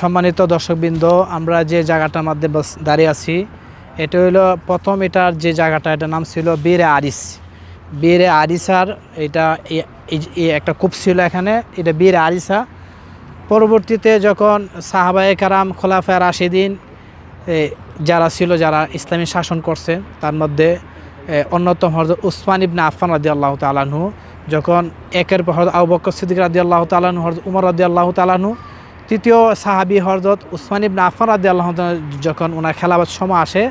সম্মানিত দর্শকবৃন্দ, আমরা যে জায়গাটার মধ্যে দাঁড়িয়ে আছি, এটা হলো প্রথম এটার যে জায়গাটা, এটার নাম ছিল বীরে আরিস। বীরে আরিসার এটা একটা কূপ ছিল এখানে, এটা বীরে আরিসা। পরবর্তীতে যখন সাহাবায়ে কারাম, খোলাফায় রাশিদিন যারা ছিল, যারা ইসলামী শাসন করছে, তার মধ্যে অন্যতম হজরত উসমান ইবনে আফফান রাদি আল্লাহ তালাহু যখন একের পর হজরত আবু বকর সিদ্দিক রাদি আল্লাহ তালাহু হজরত উমর রাদি আল্লাহ তালাহু তৃতীয় সাহাবি হজরত উসমান ইবনে আফফান রাদি আল্লাহ যখন ওনার খেলাবার সময় আসে,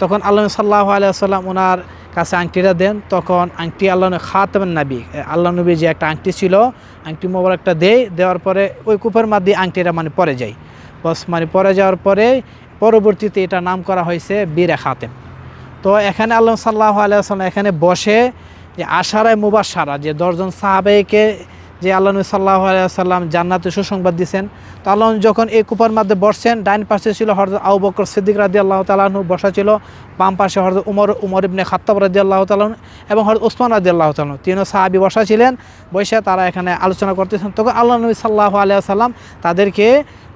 তখন আল্লাহ সাল্লাহ আলিয়াল্লাম ওনার কাছে আংটিটা দেন। তখন আংটি আল্লাহ খাতামেন নাবি আল্লাহ নবী যে একটা আংটি ছিল, আংটি মোবারকটা দেয়, দেওয়ার পরে ওই কূপের মধ্যে আংটিটা মানে পরে যায়। বস মানে পরে যাওয়ার পরে পরবর্তীতে এটা নাম করা হয়েছে বীরে খাতেম। তো এখানে আল্লাহ সাল্লাহ আলিয়াল্লাম এখানে বসে যে আশারায় মুবাসারা যে দশজন সাহাবেকে যে আল্লাহ নবী সাল্লাহ আলিয়াল্লাম জান্নাতে সুসংবাদ দিয়েছেন তো আল্লাহ যখন এই কুপার মধ্যে বসছেন ডাইন পাশে ছিল হরদ আউ বকর সিদ্দিক রাদি আল্লাহ তালাহু বসা ছিল। বাম পাশে হরদ উমর উমর ইবনে খাত্তাব রাদি আল্লাহ তালন এবং হরদ উসমান রাদি আল্লাহ তালন তিনও সাহাবি বসা ছিলেন, বসে তারা এখানে আলোচনা করতেছেন। তখন আল্লাহ নবী সাল্লাহ আলিয়া সাল্লাম তাদেরকে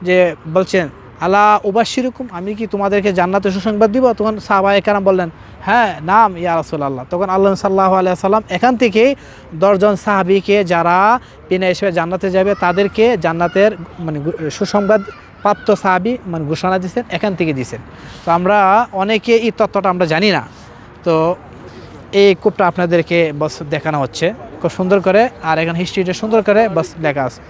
যে বলছেন আল্লাহ উবাসিরকম আমি কি তোমাদেরকে জান্নাতে সুসংবাদ দিব? তখন সাহাবা একরাম বললেন হ্যাঁ নাম, ইয়া আল্লাহ তখন আল্লাহ সাল্লাহ আলিয়া সাল্লাম এখান থেকেই দশজন সাহাবিকে, যারা পিনা হিসেবে জান্নাতে যাবে, তাদেরকে জান্নাতের মানে সুসংবাদ প্রাপ্ত সাহাবি মানে ঘোষণা দিয়েছেন, এখান থেকে দিয়েছেন। তো আমরা অনেকে এই তত্ত্বটা আমরা জানি না। তো এই কূপটা আপনাদেরকে বস দেখানো হচ্ছে। খুব সুন্দর করে, আর এখানে হিস্ট্রিটা সুন্দর করে বস লেখা আছে।